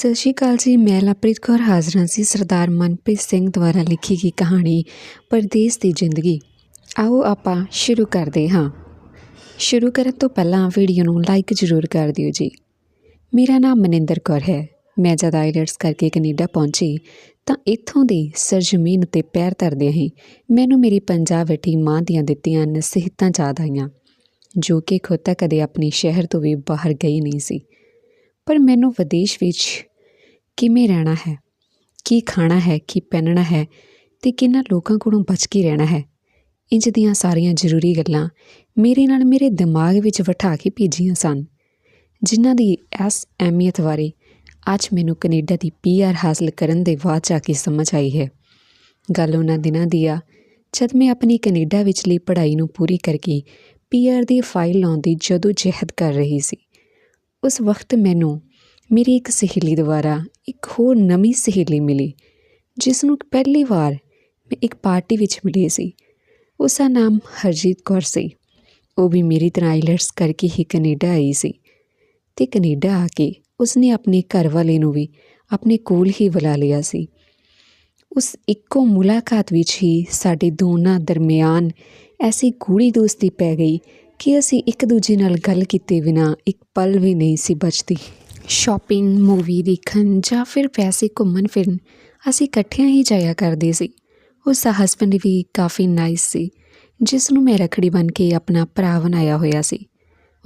ਸਤਿ ਸ਼੍ਰੀ ਅਕਾਲ ਜੀ। ਮੈਂ ਲਪ੍ਰੀਤ ਕੌਰ ਹਾਜ਼ਰ ਹਾਂ ਸੀ ਸਰਦਾਰ ਮਨਪ੍ਰੀਤ ਸਿੰਘ ਦੁਆਰਾ ਲਿਖੀ ਗਈ ਕਹਾਣੀ ਪਰਦੇਸ ਦੀ ਜ਼ਿੰਦਗੀ। ਆਓ ਆਪਾਂ ਸ਼ੁਰੂ ਕਰਦੇ ਹਾਂ। ਸ਼ੁਰੂ ਕਰਨ ਤੋਂ ਪਹਿਲਾਂ ਵੀਡੀਓ ਨੂੰ ਲਾਈਕ ਜ਼ਰੂਰ ਕਰ ਦਿਓ ਜੀ। ਮੇਰਾ ਨਾਮ ਮਨਿੰਦਰ ਕੌਰ ਹੈ। ਮੈਂ ਜਦ ਆਈਲਟਸ ਕਰਕੇ ਕੈਨੇਡਾ ਪਹੁੰਚੀ ਤਾਂ ਇੱਥੋਂ ਦੀ ਸਰਜ਼ਮੀਨ ਉੱਤੇ ਪੈਰ ਧਰਦਿਆਂ ਹੀ ਮੈਨੂੰ ਮੇਰੀ ਪੰਜਾਬ ਬੈਠੀ ਮਾਂ ਦੀਆਂ ਦਿੱਤੀਆਂ ਨਸੀਹਤਾਂ ਯਾਦ ਆਈਆਂ, ਜੋ ਕਿ ਖੁਦ ਤੱਕ ਕਦੇ ਆਪਣੇ ਸ਼ਹਿਰ ਤੋਂ ਵੀ ਬਾਹਰ ਗਈ ਨਹੀਂ ਸੀ। ਪਰ ਮੈਨੂੰ ਵਿਦੇਸ਼ ਵਿੱਚ ਕਿਵੇਂ ਰਹਿਣਾ ਹੈ? ਕੀ ਖਾਣਾ ਹੈ? ਕੀ ਪਹਿਨਣਾ ਹੈ? ਅਤੇ ਕਿੰਨਾ ਲੋਕਾਂ ਕੋਲੋਂ ਬਚ ਕੇ ਰਹਿਣਾ ਹੈ? ਇੰਜ ਦੀਆਂ ਸਾਰੀਆਂ ਜ਼ਰੂਰੀ ਗੱਲਾਂ ਮੇਰੇ ਨਾਲ ਮੇਰੇ ਦਿਮਾਗ ਵਿੱਚ ਬਿਠਾ ਕੇ ਭੇਜੀਆਂ ਸਨ, ਜਿਨ੍ਹਾਂ ਦੀ ਇਸ ਅਹਿਮੀਅਤ ਬਾਰੇ ਅੱਜ ਮੈਨੂੰ ਕੈਨੇਡਾ ਦੀ ਪੀਆਰ ਹਾਸਲ ਕਰਨ ਦੇ ਬਾਅਦ ਜਾ ਕੇ ਸਮਝ ਆਈ ਹੈ। ਗੱਲ ਉਹਨਾਂ ਦਿਨਾਂ ਦੀ ਆ, ਜਦ ਮੈਂ ਆਪਣੀ ਕੈਨੇਡਾ ਵਿਚਲੀ ਪੜ੍ਹਾਈ ਨੂੰ ਪੂਰੀ ਕਰਕੇ ਪੀਆਰ ਦੀ ਫਾਈਲ ਲਾਉਣ ਦੀ ਜਦੋਂ ਜਹਿਦ ਕਰ ਰਹੀ ਸੀ। ਉਸ ਵਕਤ ਮੈਨੂੰ ਮੇਰੀ ਇੱਕ ਸਹੇਲੀ ਦੁਆਰਾ ਇੱਕ ਹੋਰ ਨਵੀਂ ਸਹੇਲੀ ਮਿਲੀ ਜਿਸ ਨੂੰ ਪਹਿਲੀ ਵਾਰ ਮੈਂ ਇੱਕ ਪਾਰਟੀ ਵਿੱਚ ਮਿਲੀ ਸੀ। ਉਸ ਦਾ ਨਾਮ ਹਰਜੀਤ ਕੌਰ ਸੀ। ਉਹ ਵੀ ਮੇਰੀ ਤਰ੍ਹਾਂ ਆਈਲੈਟਸ ਕਰਕੇ ਹੀ ਕੈਨੇਡਾ ਆਈ ਸੀ ਤੇ ਕੈਨੇਡਾ ਆ ਕੇ ਉਸਨੇ ਆਪਣੇ ਘਰ ਵਾਲੇ ਨੂੰ ਵੀ ਆਪਣੇ ਕੋਲ ਹੀ ਬੁਲਾ ਲਿਆ ਸੀ। ਉਸ ਇੱਕੋ ਮੁਲਾਕਾਤ ਵਿੱਚ ਹੀ ਸਾਡੇ ਦੋਨਾਂ ਦਰਮਿਆਨ ਐਸੀ ਗੂੜੀ ਦੋਸਤੀ ਪੈ ਗਈ ਕਿ ਅਸੀਂ ਇੱਕ ਦੂਜੇ ਨਾਲ ਗੱਲ ਕੀਤੇ ਬਿਨਾ ਇੱਕ ਪਲ ਵੀ ਨਹੀਂ ਸੀ ਬਚਦੀ। ਸ਼ੋਪਿੰਗ ਮੂਵੀ ਦੇਖਣ ਜਾਂ ਫਿਰ ਵੈਸੇ ਘੁੰਮਣ ਫਿਰਨ, ਅਸੀਂ ਇਕੱਠਿਆਂ ਹੀ ਜਾਇਆ ਕਰਦੇ ਸੀ। ਉਸ ਦਾ ਹਸਬੰਡ ਵੀ ਕਾਫੀ ਨਾਈਸ ਸੀ, ਜਿਸ ਨੂੰ ਮੈਂ ਰਖੜੀ ਬਣ ਕੇ ਆਪਣਾ ਭਰਾ ਬਣਾਇਆ ਹੋਇਆ ਸੀ।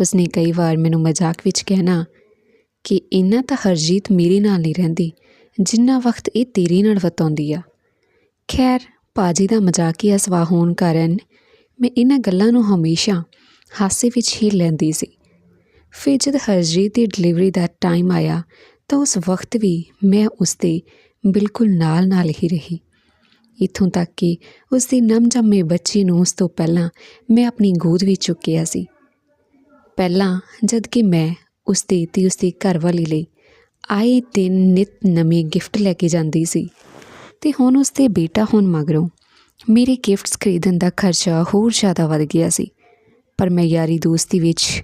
ਉਸਨੇ ਕਈ ਵਾਰ ਮੈਨੂੰ ਮਜ਼ਾਕ ਵਿੱਚ ਕਹਿਣਾ, ਕਿ ਇੰਨਾ ਤਾਂ ਹਰਜੀਤ ਮੇਰੇ ਨਾਲ ਨਹੀਂ ਰਹਿੰਦੀ, ਜਿੰਨਾ ਵਕਤ ਇਹ ਤੇਰੇ ਨਾਲ ਵਤਾਉਂਦੀ ਆ। ਖੈਰ, ਪਾਜੀ ਦਾ ਮਜ਼ਾਕੀਆ ਸਵਾ ਹੋਣ ਕਾਰਨ ਮੈਂ ਇਹਨਾਂ ਗੱਲਾਂ ਨੂੰ ਹਮੇਸ਼ਾ ਹਾਸੇ ਵਿੱਚ ਹੀ ਲੈਂਦੀ ਸੀ। ਫਿਰ ਜਦ ਹਰਜੀਤ ਦੀ ਡਿਲੀਵਰੀ ਦਾ ਟਾਈਮ ਆਇਆ ਤਾਂ ਉਸ ਵਕਤ ਵੀ ਮੈਂ ਉਸ ਦੇ ਬਿਲਕੁਲ ਨਾਲ ਨਾਲ ਹੀ ਰਹੀ। ਇਥੋਂ ਤੱਕ ਕਿ ਉਸ ਦੀ ਨਮਜੰਮੇ ਬੱਚੇ ਨੂੰ ਉਸ ਤੋਂ ਪਹਿਲਾਂ ਮੈਂ ਆਪਣੀ ਗੋਦ ਵਿੱਚ ਚੁੱਕਿਆ ਸੀ। ਪਹਿਲਾਂ ਜਦ ਕਿ ਮੈਂ ਉਸ ਦੇ ਤੇ ਉਸ ਦੀ ਘਰਵਾਲੀ ਲਈ ਆਏ ਦਿਨ ਨਿਤ ਨਵੇਂ ਗਿਫਟ ਲੈ ਕੇ ਜਾਂਦੀ ਸੀ ਤੇ ਹੁਣ ਉਸ ਦੇ ਬੇਟਾ ਹੋਣ ਮਗਰੋਂ ਮੇਰੇ ਗਿਫਟਸ ਖਰੀਦਣ ਦਾ ਖਰਚਾ ਹੋਰ ਜ਼ਿਆਦਾ ਵੱਧ ਗਿਆ ਸੀ। ਪਰ ਮੈਂ ਯਾਰੀ ਦੋਸਤੀ ਵਿੱਚ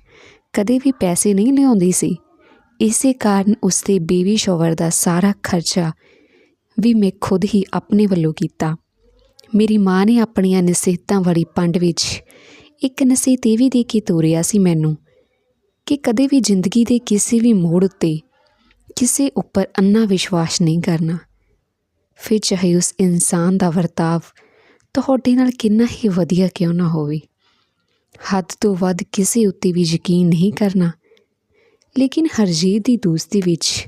ਕਦੇ ਵੀ ਪੈਸੇ ਨਹੀਂ ਲਿਆਉਂਦੀ ਸੀ। ਇਸੇ ਕਾਰਨ ਉਸਦੇ ਬੇਬੀ ਸ਼ਾਵਰ ਦਾ ਸਾਰਾ ਖਰਚਾ ਵੀ ਮੈਂ ਖੁਦ ਹੀ ਆਪਣੇ ਵੱਲੋਂ ਕੀਤਾ। ਮੇਰੀ ਮਾਂ ਨੇ ਆਪਣੀਆਂ ਨਸੀਹਤਾਂ ਵਾਲੀ ਪੰਡ ਵਿੱਚ ਇੱਕ ਨਸੀਹਤ ਇਹ ਵੀ ਦੇ ਕੇ ਤੋਰਿਆ ਸੀ ਮੈਨੂੰ ਕਿ ਕਦੇ ਵੀ ਜ਼ਿੰਦਗੀ ਦੇ ਕਿਸੇ ਵੀ ਮੋੜ ਉੱਤੇ ਕਿਸੇ ਉੱਪਰ ਅੰਨਾ ਵਿਸ਼ਵਾਸ ਨਹੀਂ ਕਰਨਾ। ਫਿਰ ਚਾਹੇ ਉਸ ਇਨਸਾਨ ਦਾ ਵਰਤਾਵ ਤੁਹਾਡੇ ਨਾਲ ਕਿੰਨਾ ਹੀ ਵਧੀਆ ਕਿਉਂ ਨਾ ਹੋਵੇ। ਹੱਦ ਤੋਂ ਵੱਧ ਕਿਸੇ ਉੱਤੇ ਵੀ ਯਕੀਨ ਨਹੀਂ ਕਰਨਾ। ਲੇਕਿਨ ਹਰਜੀਤ ਦੀ ਦੋਸਤੀ ਵਿੱਚ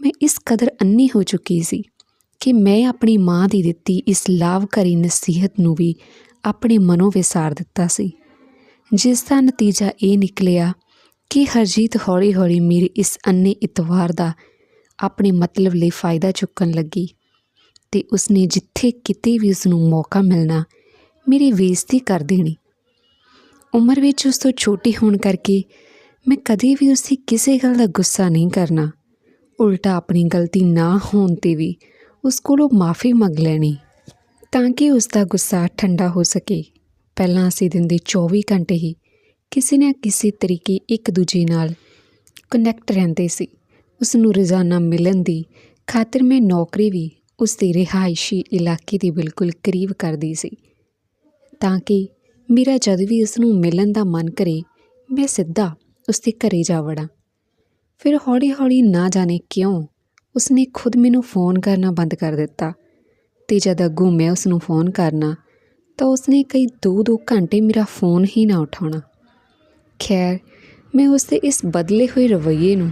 ਮੈਂ ਇਸ ਕਦਰ ਅੰਨੀ ਹੋ ਚੁੱਕੀ ਸੀ ਕਿ ਮੈਂ ਆਪਣੀ ਮਾਂ ਦੀ ਦਿੱਤੀ ਇਸ ਲਾਭਕਾਰੀ ਨਸੀਹਤ ਨੂੰ ਵੀ ਆਪਣੇ ਮਨੋਂ ਵਿਸਾਰ ਦਿੱਤਾ ਸੀ। ਜਿਸ ਦਾ ਨਤੀਜਾ ਇਹ ਨਿਕਲਿਆ ਕਿ ਹਰਜੀਤ ਹੌਲੀ-ਹੌਲੀ ਮੇਰੇ ਇਸ ਅੰਨੇ ਇਤਵਾਰ ਦਾ ਆਪਣੇ ਮਤਲਬ ਲਈ ਫਾਇਦਾ ਚੁੱਕਣ ਲੱਗੀ ਤੇ ਉਸਨੇ ਜਿੱਥੇ ਕਿਤੇ ਵੀ ਉਸ ਨੂੰ ਮੌਕਾ ਮਿਲਣਾ ਮੇਰੀ ਬੇਇੱਜ਼ਤੀ ਕਰ ਦੇਣੀ ਉਮਰ ਵਿੱਚ ਉਸ ਤੋਂ ਛੋਟੀ ਹੋਣ ਕਰਕੇ ਮੈਂ ਕਦੇ ਵੀ ਉਸ ਦੀ ਕਿਸੇ ਗੱਲ ਦਾ ਗੁੱਸਾ ਨਹੀਂ ਕਰਨਾ। ਉਲਟਾ ਆਪਣੀ ਗਲਤੀ ਨਾ ਹੋਣ ਤੇ ਵੀ ਉਸ ਕੋਲੋਂ ਮਾਫੀ ਮੰਗ ਲੈਣੀ, ਤਾਂ ਕਿ ਉਸ ਦਾ ਗੁੱਸਾ ਠੰਡਾ ਹੋ ਸਕੇ। ਪਹਿਲਾਂ ਅਸੀਂ ਦਿਨ ਦੇ 24 ਘੰਟੇ ਹੀ ਕਿਸੇ ਨਾ ਕਿਸੇ ਤਰੀਕੇ ਇੱਕ ਦੂਜੇ ਨਾਲ ਕਨੈਕਟ ਰਹਿੰਦੇ ਸੀ। ਉਸ ਨੂੰ ਰੋਜ਼ਾਨਾ ਮਿਲਣ ਦੀ ਖਾਤਰ ਮੈਂ ਨੌਕਰੀ ਵੀ ਉਸ ਦੇ ਰਿਹਾਇਸ਼ੀ ਇਲਾਕੇ ਦੇ ਬਿਲਕੁਲ ਕਰੀਬ ਕਰਦੀ ਸੀ, ਤਾਂ ਕਿ ਮੇਰਾ ਜਦ ਵੀ ਉਸ ਨੂੰ ਮਿਲਣ ਦਾ ਮਨ ਕਰੇ, ਮੈਂ ਸਿੱਧਾ ਉਸ ਦੇ ਘਰੇ ਜਾ ਵੜਾਂ। ਫਿਰ ਹੌਲੀ-ਹੌਲੀ ਨਾ ਜਾਣੇ ਕਿਉਂ, ਉਸਨੇ ਖੁਦ ਮੈਨੂੰ ਫੋਨ ਕਰਨਾ ਬੰਦ ਕਰ ਦਿੱਤਾ ਤੇ ਜਦ ਅੱਗੋਂ ਮੈਂ ਉਸ ਨੂੰ ਫੋਨ ਕਰਨਾ, ਤਾਂ ਉਸਨੇ ਕਈ 2-2 ਘੰਟੇ ਮੇਰਾ ਫੋਨ ਹੀ ਨਾ ਉਠਾਉਣਾ। ਖੈਰ, ਮੈਂ ਉਸ ਦੇ ਇਸ ਬਦਲੇ ਹੋਏ ਰਵੱਈਏ ਨੂੰ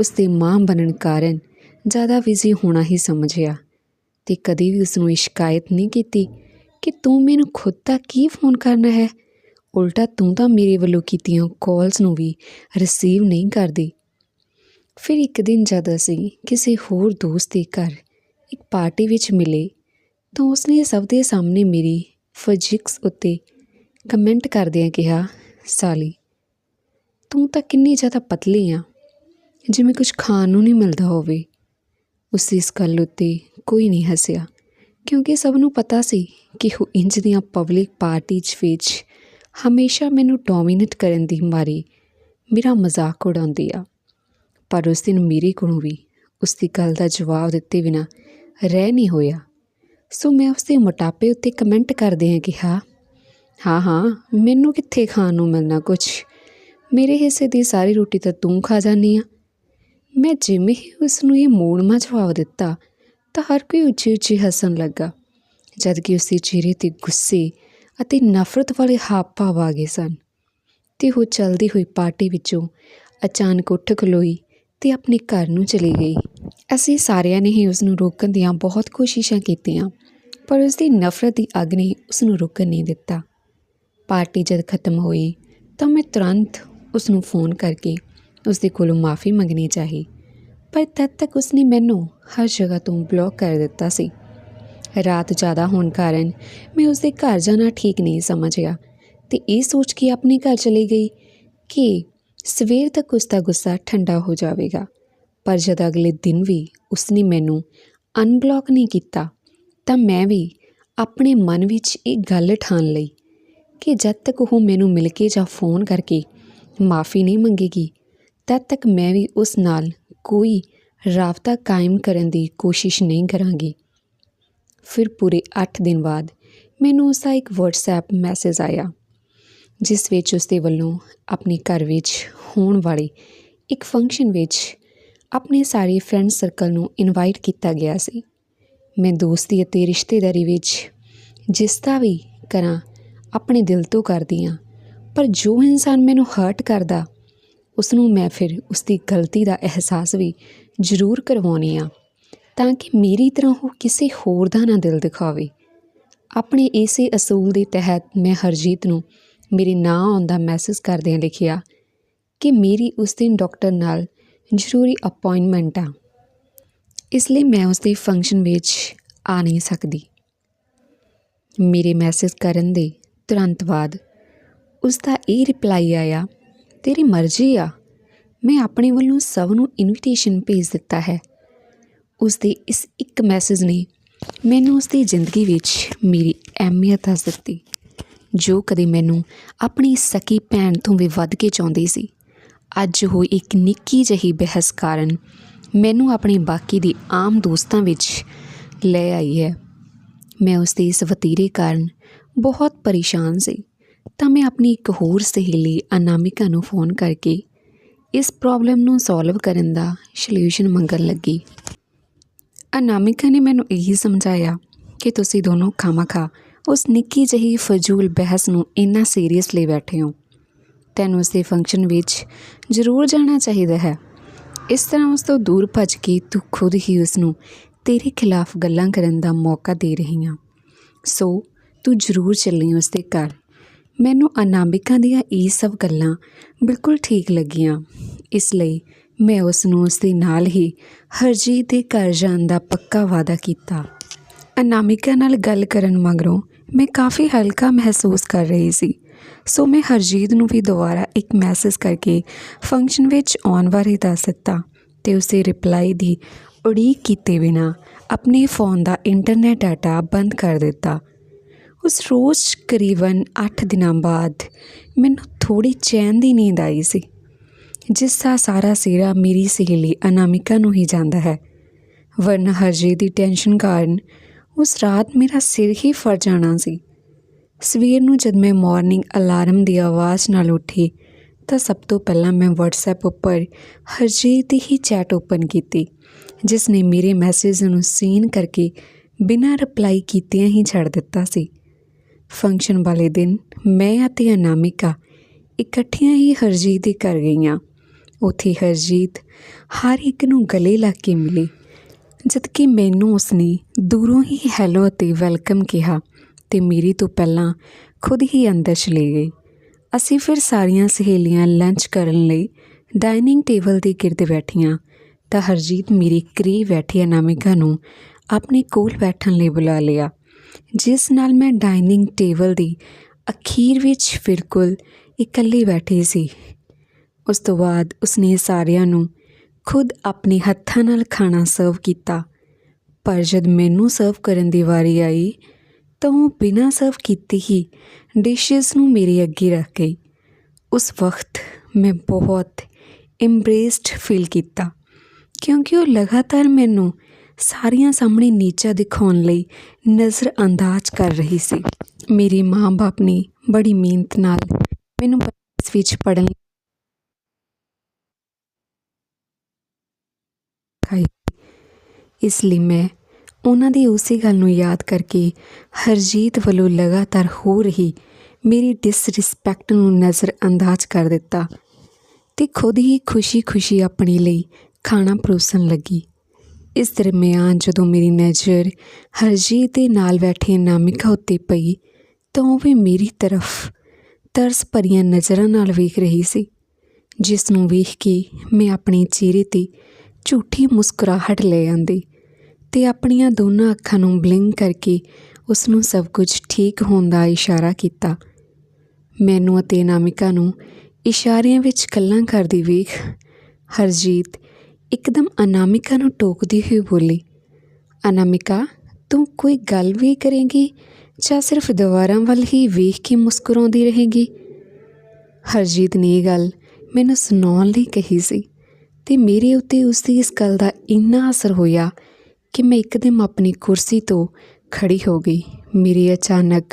ਉਸ ਦੀ ਮਾਂ ਬਣਨ ਕਾਰਨ ਜ਼ਿਆਦਾ ਬਿਜ਼ੀ ਹੋਣਾ ਹੀ ਸਮਝਿਆ ਤੇ ਕਦੀ ਵੀ ਉਸ ਨੂੰ ਇਹ ਸ਼ਿਕਾਇਤ ਨਹੀਂ ਕੀਤੀ ਕਿ ਤੂੰ ਮੈਨੂੰ ਖੁਦ ਤੱਕ ਕੀ ਫੋਨ ਕਰਨਾ ਹੈ? ਉਲਟਾ ਤੂੰ ਤਾਂ ਮੇਰੇ ਵੱਲੋਂ ਕੀਤੀਆਂ ਕਾਲਸ ਨੂੰ ਵੀ ਰਿਸੀਵ ਨਹੀਂ ਕਰਦੀ। ਫਿਰ ਇੱਕ ਦਿਨ ਜਦ ਅਸੀਂ ਕਿਸੇ ਹੋਰ ਦੋਸਤ ਦੇ ਘਰ ਇੱਕ ਪਾਰਟੀ ਵਿੱਚ ਮਿਲੇ, ਤਾਂ ਉਸਨੇ ਸਭ ਦੇ ਸਾਹਮਣੇ ਮੇਰੀ ਫਜਿਕਸ ਉੱਤੇ ਕਮੈਂਟ ਕਰਦਿਆਂ ਕਿਹਾ, ਸਾਲੀ, ਤੂੰ ਤਾਂ ਕਿੰਨੀ ਜ਼ਿਆਦਾ ਪਤਲੀ ਆ। ਜਿਵੇਂ ਕੁਝ ਖਾਣ ਨੂੰ ਨਹੀਂ ਮਿਲਦਾ ਹੋਵੇ। ਉਸ ਇਸ ਗੱਲ ਉੱਤੇ ਕੋਈ ਨਹੀਂ ਹੱਸਿਆ। ਕਿਉਂਕਿ ਸਭ ਨੂੰ ਪਤਾ ਸੀ ਕਿ ਉਹ ਇੰਜ ਦੀਆਂ ਪਬਲਿਕ ਪਾਰਟੀਜ਼ ਵਿੱਚ ਹਮੇਸ਼ਾ ਮੈਨੂੰ ਡੋਮੀਨੇਟ ਕਰਨ ਦੀ ਮਾਰੀ ਮੇਰਾ ਮਜ਼ਾਕ ਉਡਾਉਂਦੀ ਆ। ਪਰ ਉਸ ਦਿਨ ਮੇਰੇ ਕੋਲੋਂ ਵੀ ਉਸ ਦੀ ਗੱਲ ਦਾ ਜਵਾਬ ਦਿੱਤੇ ਬਿਨਾ ਰਹਿ ਨਹੀਂ ਹੋਇਆ। ਸੋ ਮੈਂ ਉਸ ਦੇ ਮੋਟਾਪੇ ਉੱਤੇ ਕਮੈਂਟ ਕਰਦੇ ਹਾਂ ਕਿ ਹਾਂ ਹਾਂ ਹਾਂ, ਮੈਨੂੰ ਕਿੱਥੇ ਖਾਣ ਨੂੰ ਮਿਲਣਾ ਕੁਛ? ਮੇਰੇ ਹਿੱਸੇ ਦੀ ਸਾਰੀ ਰੋਟੀ ਤਾਂ ਤੂੰ ਖਾ ਜਾਨੀ ਆ। ਮੈਂ ਜਿਵੇਂ ਹੀ ਉਸ ਨੂੰ ਇਹ ਮੋੜਮਾ ਜਵਾਬ ਦਿੱਤਾ ਤਾਂ ਹਰ ਕੋਈ ਉੱਚੀ ਉੱਚੀ ਹੱਸਣ ਲੱਗਾ ਜਦਕਿ ਉਸ ਦੇ ਚਿਹਰੇ ਤੇ ਗੁੱਸੇ ਅਤੇ ਨਫ਼ਰਤ ਵਾਲੇ ਹਾਵ ਭਾਵ ਆ ਗਏ ਸਨ ਤੇ ਉਹ ਚਲਦੀ ਹੋਈ ਪਾਰਟੀ ਵਿੱਚੋਂ ਅਚਾਨਕ ਉੱਠ ਖਲੋਈ ਤੇ ਆਪਣੇ ਘਰ ਨੂੰ ਚਲੀ ਗਈ। ਅਸੀਂ ਸਾਰਿਆਂ ਨੇ ਹੀ ਉਸ ਨੂੰ ਰੋਕਣ ਦੀਆਂ ਬਹੁਤ ਕੋਸ਼ਿਸ਼ਾਂ ਕੀਤੀਆਂ, ਪਰ ਉਸ ਦੀ ਨਫ਼ਰਤ ਦੀ ਅੱਗ ਨੇ ਉਸ ਨੂੰ ਰੁਕਣ ਨਹੀਂ ਦਿੱਤਾ। ਪਾਰਟੀ ਜਦ ਖਤਮ ਹੋਈ ਤਾਂ ਮੈਂ ਤੁਰੰਤ ਉਸ ਨੂੰ ਫੋਨ ਕਰਕੇ ਉਸ ਦੇ ਕੋਲੋਂ ਮਾਫੀ ਮੰਗਣੀ ਚਾਹੀ। ਪਰ ਤਦ ਤੱਕ ਉਸਨੇ ਮੈਨੂੰ ਹਰ ਜਗ੍ਹਾ ਤੋਂ ਬਲੌਕ ਕਰ ਦਿੱਤਾ ਸੀ। ਰਾਤ ਜ਼ਿਆਦਾ ਹੋਣ ਕਾਰਨ ਮੈਂ ਉਸਦੇ ਘਰ ਜਾਣਾ ਠੀਕ ਨਹੀਂ ਸਮਝਿਆ ਤੇ ਇਹ ਸੋਚ ਕੇ ਆਪਣੇ ਘਰ ਚਲੀ ਗਈ ਕਿ ਸਵੇਰ ਤੱਕ ਉਸ ਦਾ ਗੁੱਸਾ ਠੰਡਾ ਹੋ ਜਾਵੇਗਾ। ਪਰ ਜਦ ਅਗਲੇ ਦਿਨ ਵੀ ਉਸਨੇ ਮੈਨੂੰ ਅਨਬਲੌਕ ਨਹੀਂ ਕੀਤਾ, ਤਾਂ ਮੈਂ ਵੀ ਆਪਣੇ ਮਨ ਵਿੱਚ ਇਹ ਗੱਲ ਠਾਣ ਲਈ ਕਿ ਜਦ ਤੱਕ ਉਹ ਮੈਨੂੰ ਮਿਲ ਕੇ ਜਾਂ ਫੋਨ ਕਰਕੇ ਮਾਫੀ ਨਹੀਂ ਮੰਗੇਗੀ, ਤਦ ਤੱਕ ਮੈਂ ਵੀ ਉਸ ਨਾਲ ਕੋਈ ਰਾਬਤਾ ਕਾਇਮ ਕਰਨ ਦੀ ਕੋਸ਼ਿਸ਼ ਨਹੀਂ ਕਰਾਂਗੀ। ਫਿਰ ਪੂਰੇ 8 ਦਿਨ ਬਾਅਦ ਮੈਨੂੰ ਉਸ ਦਾ ਇੱਕ WhatsApp ਮੈਸੇਜ ਆਇਆ, ਜਿਸ ਵਿੱਚ ਉਸ ਦੇ ਵੱਲੋਂ ਆਪਣੇ ਘਰ ਵਿੱਚ ਹੋਣ ਵਾਲੇ ਇੱਕ ਫੰਕਸ਼ਨ ਵਿੱਚ ਆਪਣੇ ਸਾਰੇ ਫਰੈਂਡ ਸਰਕਲ ਨੂੰ ਇਨਵਾਈਟ ਕੀਤਾ ਗਿਆ ਸੀ। ਮੈਂ ਦੋਸਤੀ ਅਤੇ ਰਿਸ਼ਤੇਦਾਰੀ ਵਿੱਚ ਜਿਸ ਦਾ ਵੀ ਕਰਾਂ ਆਪਣੇ ਦਿਲ ਤੋਂ ਕਰਦੀ ਹਾਂ, ਪਰ ਜੋ ਇਨਸਾਨ ਮੈਨੂੰ ਹਰਟ ਕਰਦਾ ਉਸ ਨੂੰ ਮੈਂ ਫਿਰ ਉਸ ਦੀ ਗਲਤੀ ਦਾ ਅਹਿਸਾਸ ਵੀ ਜ਼ਰੂਰ ਕਰਵਾਉਣੀ ਆ ਤਾਂ ਕਿ ਮੇਰੀ ਤਰ੍ਹਾਂ ਉਹ ਕਿਸੇ ਹੋਰ ਦਾ ਨਾ ਦਿਲ ਦਿਖਾਵੇ। ਆਪਣੇ ਇਸੇ ਅਸੂਲ ਦੇ ਤਹਿਤ ਮੈਂ ਹਰਜੀਤ ਨੂੰ ਮੇਰੇ ਨਾਂ ਆਉਣ ਦਾ ਮੈਸੇਜ ਕਰਦਿਆਂ ਲਿਖਿਆ ਕਿ ਮੇਰੀ ਉਸ ਦਿਨ ਡਾਕਟਰ ਨਾਲ ਜ਼ਰੂਰੀ ਅਪਾਇੰਟਮੈਂਟ ਆ। ਇਸ ਲਈ ਮੈਂ ਉਸ ਦੇ ਫੰਕਸ਼ਨ ਵਿੱਚ ਆ ਨਹੀਂ ਸਕਦੀ। ਮੇਰੇ ਮੈਸੇਜ ਕਰਨ ਦੇ ਤੁਰੰਤ ਬਾਅਦ ਉਸ ਦਾ ਇਹ ਰਿਪਲਾਈ ਆਇਆ ਤੇਰੀ ਮਰਜ਼ੀ ਆ। ਮੈਂ ਆਪਣੇ ਵੱਲੋਂ ਸਭ ਨੂੰ ਇਨਵੀਟੇਸ਼ਨ ਭੇਜ ਦਿੱਤਾ ਹੈ। ਉਸ ਦੇ ਇਸ ਇੱਕ ਮੈਸੇਜ ਨੇ ਮੈਨੂੰ ਉਸ ਦੀ ਜ਼ਿੰਦਗੀ ਵਿੱਚ ਮੇਰੀ ਅਹਿਮੀਅਤ ਦੱਸ ਦਿੱਤੀ, ਜੋ ਕਦੇ ਮੈਨੂੰ ਆਪਣੀ ਸਕੀ ਭੈਣ ਤੋਂ ਵੀ ਵੱਧ ਕੇ ਚਾਹੁੰਦੀ ਸੀ। ਅੱਜ ਉਹ ਇੱਕ ਨਿੱਕੀ ਜਿਹੀ ਬਹਿਸ ਕਾਰਨ ਮੈਨੂੰ ਆਪਣੇ ਬਾਕੀ ਦੇ ਆਮ ਦੋਸਤਾਂ ਵਿੱਚ ਲੈ ਆਈ ਹੈ। ਮੈਂ ਉਸ ਦੇ ਇਸ ਵਤੀਰੇ ਕਾਰਨ ਬਹੁਤ ਪਰੇਸ਼ਾਨ ਸੀ। ਤਾਂ ਮੈਂ ਆਪਣੀ ਇੱਕ ਹੋਰ ਸਹੇਲੀ ਅਨਾਮਿਕਾ ਨੂੰ ਫੋਨ ਕਰਕੇ ਇਸ ਪ੍ਰੋਬਲਮ ਨੂੰ ਸੋਲਵ ਕਰਨ ਦਾ ਸੋਲੂਸ਼ਨ ਮੰਗਣ ਲੱਗੀ। ਅਨਾਮਿਕਾ ਨੇ ਮੈਨੂੰ ਇਹੀ ਸਮਝਾਇਆ ਕਿ ਤੁਸੀਂ ਦੋਨੋਂ ਖਾਮਖਾ ਉਸ ਨਿੱਕੀ ਜਿਹੀ ਫਜ਼ੂਲ ਬਹਿਸ ਨੂੰ ਇੰਨਾ ਸੀਰੀਅਸ ਲਈ ਬੈਠੇ ਹੋ। ਤੈਨੂੰ ਉਸ ਦੇ ਫੰਕਸ਼ਨ ਵਿੱਚ ਜ਼ਰੂਰ ਜਾਣਾ ਚਾਹੀਦਾ ਹੈ। ਇਸ ਤਰ੍ਹਾਂ ਉਸ ਤੋਂ ਦੂਰ ਭੱਜ ਕੇ ਤੂੰ ਖੁਦ ਹੀ ਉਸ ਨੂੰ ਤੇਰੇ ਖਿਲਾਫ ਗੱਲਾਂ ਕਰਨ ਦਾ ਮੌਕਾ ਦੇ ਰਹੀ ਹਾਂ ਸੋ ਤੂੰ ਜ਼ਰੂਰ ਚੱਲੀ ਉਸ ਦੇ ਘਰ। ਮੈਨੂੰ ਅਨਾਮਿਕਾ ਦੀਆਂ ਇਹ ਸਭ ਗੱਲਾਂ ਬਿਲਕੁਲ ਠੀਕ ਲੱਗੀਆਂ। ਇਸ ਲਈ ਮੈਂ ਉਸ ਨੂੰ ਉਸ ਦੇ ਨਾਲ ਹੀ ਹਰਜੀਤ ਦੇ ਘਰ ਜਾਣ ਦਾ ਪੱਕਾ ਵਾਅਦਾ ਕੀਤਾ। ਅਨਾਮਿਕਾ ਨਾਲ ਗੱਲ ਕਰਨ ਮਗਰੋਂ ਮੈਂ ਕਾਫੀ ਹਲਕਾ ਮਹਿਸੂਸ ਕਰ ਰਹੀ ਸੀ। ਸੋ ਮੈਂ ਹਰਜੀਤ ਨੂੰ ਵੀ ਦੁਬਾਰਾ ਇੱਕ ਮੈਸੇਜ ਕਰਕੇ ਫੰਕਸ਼ਨ ਵਿੱਚ ਆਉਣ ਬਾਰੇ ਦੱਸ ਦਿੱਤਾ ਤੇ ਉਸੇ ਰਿਪਲਾਈ ਦੀ ਉਡੀਕ ਕੀਤੇ ਬਿਨਾ ਆਪਣੇ ਫੋਨ ਦਾ ਇੰਟਰਨੈਟ ਡਾਟਾ ਬੰਦ ਕਰ ਦਿੱਤਾ। ਉਸ ਰੋਜ਼ ਕਰੀਬਨ 8 ਦਿਨਾਂ ਬਾਅਦ ਮੈਨੂੰ ਥੋੜੀ ਚੈਨ ਦੀ ਨੀਂਦ ਆਈ ਸੀ, ਜਿਸ ਦਾ ਸਾਰਾ ਸਿਰਾ ਮੇਰੀ ਸਹੇਲੀ ਅਨਾਮਿਕਾ ਨੂੰ ਹੀ ਜਾਂਦਾ ਹੈ। ਵਰਨ ਹਰਜੀਤ ਦੀ ਟੈਨਸ਼ਨ ਕਾਰਨ ਉਸ ਰਾਤ ਮੇਰਾ ਸਿਰ ਹੀ ਫੜ ਜਾਣਾ ਸੀ। ਸਵੇਰ ਨੂੰ ਜਦ ਮੈਂ ਮਾਰਨਿੰਗ ਅਲਾਰਮ ਦੀ ਆਵਾਜ਼ ਨਾਲ ਉੱਠੀ, ਤਾਂ ਸਭ ਤੋਂ ਪਹਿਲਾਂ ਮੈਂ WhatsApp ਉੱਪਰ ਹਰਜੀਤ ਦੀ ਹੀ ਚੈਟ ਓਪਨ ਕੀਤੀ ਜਿਸ ਨੇ ਮੇਰੇ ਮੈਸੇਜ ਨੂੰ ਸੀਨ ਕਰਕੇ ਬਿਨਾਂ ਰਿਪਲਾਈ ਕੀਤਿਆਂ ਹੀ ਛੱਡ ਦਿੱਤਾ ਸੀ। ਫੰਕਸ਼ਨ ਵਾਲੇ ਦਿਨ ਮੈਂ ਅਤੇ ਅਨਾਮਿਕਾ ਇਕੱਠੀਆਂ ਹੀ ਹਰਜੀਤ ਦੇ ਘਰ ਗਈਆਂ। ਉੱਥੇ ਹਰਜੀਤ ਹਰ ਇੱਕ ਨੂੰ ਗਲੇ ਲੱਗ ਕੇ ਮਿਲੀ, ਜਦਕਿ ਮੈਨੂੰ ਉਸਨੇ ਦੂਰੋਂ ਹੀ ਹੈਲੋ ਅਤੇ ਵੈਲਕਮ ਕਿਹਾ ਤੇ ਮੇਰੀ ਤੋਂ ਪਹਿਲਾਂ ਖੁਦ ਹੀ ਅੰਦਰ ਚਲੀ ਗਈ। ਅਸੀਂ ਫਿਰ ਸਾਰੀਆਂ ਸਹੇਲੀਆਂ ਲੰਚ ਕਰਨ ਲਈ ਡਾਈਨਿੰਗ ਟੇਬਲ ਦੇ ਗਿਰਦ ਬੈਠੀਆਂ ਤਾਂ ਹਰਜੀਤ ਮੇਰੇ ਕਰੀਬ ਬੈਠੀ ਅਨਾਮਿਕਾ ਨੂੰ ਆਪਣੇ ਕੋਲ ਬੈਠਣ ਲਈ ਬੁਲਾ ਲਿਆ। ਜਿਸ ਨਾਲ ਮੈਂ ਡਾਈਨਿੰਗ ਟੇਬਲ ਦੀ ਅਖੀਰ ਵਿੱਚ ਬਿਲਕੁਲ ਇਕੱਲੀ ਬੈਠੀ ਸੀ। ਉਸ ਤੋਂ ਬਾਅਦ ਉਸਨੇ ਸਾਰਿਆਂ ਨੂੰ ਖੁਦ ਆਪਣੇ ਹੱਥਾਂ ਨਾਲ ਖਾਣਾ ਸਰਵ ਕੀਤਾ। ਪਰ ਜਦ ਮੈਨੂੰ ਸਰਵ ਕਰਨ ਦੀ ਵਾਰੀ ਆਈ, ਤਾਂ ਉਹ ਬਿਨਾਂ ਸਰਵ ਕੀਤੇ ਹੀ ਡਿਸ਼ਸ ਨੂੰ ਮੇਰੇ ਅੱਗੇ ਰੱਖ ਗਈ। ਉਸ ਵਕਤ ਮੈਂ ਬਹੁਤ ਇੰਬਰੇਸਡ ਫੀਲ ਕੀਤਾ, ਕਿਉਂਕਿ ਉਹ ਲਗਾਤਾਰ ਮੈਨੂੰ ਸਾਰਿਆਂ ਸਾਹਮਣੇ ਨੀਚਾ ਦਿਖਾਉਣ ਲਈ ਨਜ਼ਰ ਅੰਦਾਜ਼ ਕਰ ਰਹੀ ਸੀ। ਮੇਰੇ ਮਾਂ ਬਾਪ ਨੇ ਬੜੀ ਮਿਹਨਤ ਨਾਲ ਮੈਨੂੰ ਇਸ ਵਿੱਚ ਪੜ੍ਹਨ ਲਿਖਾਈ ਇਸ ਲਈ ਮੈਂ ਉਹਨਾਂ ਦੀ ਉਸੇ ਗੱਲ ਨੂੰ ਯਾਦ ਕਰਕੇ ਹਰਜੀਤ ਵੱਲੋਂ ਲਗਾਤਾਰ ਹੋ ਰਹੀ ਮੇਰੀ ਡਿਸਰਿਸਪੈਕਟ ਨੂੰ ਨਜ਼ਰ ਅੰਦਾਜ਼ ਕਰ ਦਿੱਤਾ ਤੇ ਖੁਦ ਹੀ ਖੁਸ਼ੀ-ਖੁਸ਼ੀ ਆਪਣੇ ਲਈ ਖਾਣਾ ਪਰੋਸਣ ਲੱਗੀ। ਇਸ ਦਰਮਿਆਨ ਜਦੋਂ ਮੇਰੀ ਨਜ਼ਰ ਹਰਜੀਤ ਦੇ ਨਾਲ ਬੈਠੇ ਨਾਮਿਕਾ ਉੱਤੇ ਪਈ, ਤਾਂ ਉਹ ਵੀ ਮੇਰੀ ਤਰਫ ਤਰਸ ਭਰੀਆਂ ਨਜ਼ਰਾਂ ਨਾਲ ਵੇਖ ਰਹੀ ਸੀ, ਜਿਸ ਨੂੰ ਵੇਖ ਕੇ ਮੈਂ ਆਪਣੇ ਚਿਹਰੇ ਤੇ ਝੂਠੀ ਮੁਸਕਰਾਹਟ ਲੈ ਆਂਦੀ ਤੇ ਆਪਣੀਆਂ ਦੋਨਾਂ ਅੱਖਾਂ ਨੂੰ ਬਲਿੰਕ ਕਰਕੇ ਉਸ ਨੂੰ ਸਭ ਕੁਝ ਠੀਕ ਹੋਣ ਦਾ ਇਸ਼ਾਰਾ ਕੀਤਾ। ਮੈਨੂੰ ਅਤੇ ਨਾਮਿਕਾ ਨੂੰ ਇਸ਼ਾਰਿਆਂ ਵਿੱਚ ਗੱਲਾਂ ਕਰਦੀ ਵੇਖ ਹਰਜੀਤ ਇੱਕਦਮ ਅਨਾਮਿਕਾ ਨੂੰ ਟੋਕਦੀ ਹੋਈ ਬੋਲੀ, ਅਨਾਮਿਕਾ, ਤੂੰ ਕੋਈ ਗੱਲ ਵੀ ਕਰੇਂਗੀ ਜਾਂ ਸਿਰਫ ਦੀਵਾਰਾਂ ਵੱਲ ਹੀ ਵੇਖ ਕੇ ਮੁਸਕਰਾਉਂਦੀ ਰਹੇਗੀ? ਹਰਜੀਤ ਨੇ ਇਹ ਗੱਲ ਮੈਨੂੰ ਸੁਣਾਉਣ ਲਈ ਕਹੀ ਸੀ ਤੇ ਮੇਰੇ ਉੱਤੇ ਉਸ ਦੀ ਇਸ ਗੱਲ ਦਾ ਇੰਨਾ ਅਸਰ ਹੋਇਆ ਕਿ ਮੈਂ ਇੱਕਦਮ ਆਪਣੀ ਕੁਰਸੀ ਤੋਂ ਖੜੀ ਹੋ ਗਈ। ਮੇਰੇ ਅਚਾਨਕ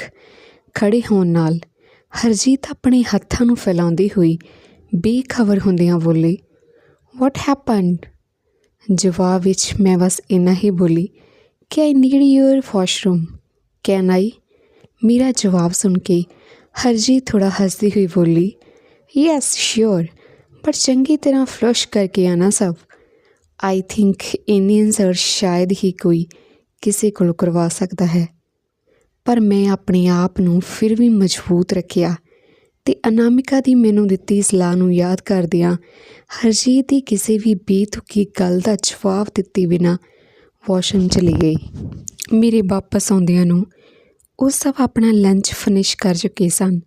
ਖੜੇ ਹੋਣ ਨਾਲ ਹਰਜੀਤ ਆਪਣੇ ਹੱਥਾਂ ਨੂੰ ਫੈਲਾਉਂਦੀ ਹੋਈ ਬੇਖਬਰ ਹੁੰਦਿਆਂ ਬੋਲੀ ਵਾਟ ਹੈਪਨਡ ਜਵਾਬ ਵਿੱਚ ਮੈਂ ਬਸ ਇੰਨਾ ਹੀ ਬੋਲੀ ਕਿ I need your washroom can I ਮੇਰਾ ਜਵਾਬ ਸੁਣ ਕੇ ਹਰਜੀਤ ਥੋੜਾ ਹੱਸਦੀ ਹੋਈ ਬੋਲੀ ਯੈਸ ਸ਼ਿਓਰ ਪਰ ਚੰਗੀ ਤਰ੍ਹਾਂ ਫਲਸ਼ ਕਰਕੇ ਆਣਾ ਸਭ। ਆਈ ਥਿੰਕ ਇੰਡੀਅਨ ਸਰ ਸ਼ਾਇਦ ਹੀ ਕੋਈ ਕਿਸੇ ਕੋਲ ਕਰਵਾ ਸਕਦਾ ਹੈ। ਪਰ ਮੈਂ ਆਪਣੇ ਆਪ ਨੂੰ ਫਿਰ ਵੀ ਮਜ਼ਬੂਤ ਰੱਖਿਆ। ਤੇ ਅਨਾਮਿਕਾ ਦੀ ਮੈਨੂੰ ਦਿੱਤੀ ਸਲਾਹ ਨੂੰ ਯਾਦ ਕਰਦਿਆਂ ਹਰਜੀਤ ਦੀ ਕਿਸੇ ਵੀ ਬੇਤੁਕੀ ਗੱਲ ਦਾ ਜਵਾਬ ਦਿੱਤੇ ਬਿਨਾ ਵਾਸ਼ਰੂਮ ਚਲੀ ਗਈ। ਮੇਰੇ ਵਾਪਸ ਆਉਂਦਿਆਂ ਨੂੰ ਉਹ ਸਭ ਆਪਣਾ ਲੰਚ ਫਿਨਿਸ਼ ਕਰ ਚੁੱਕੇ ਸਨ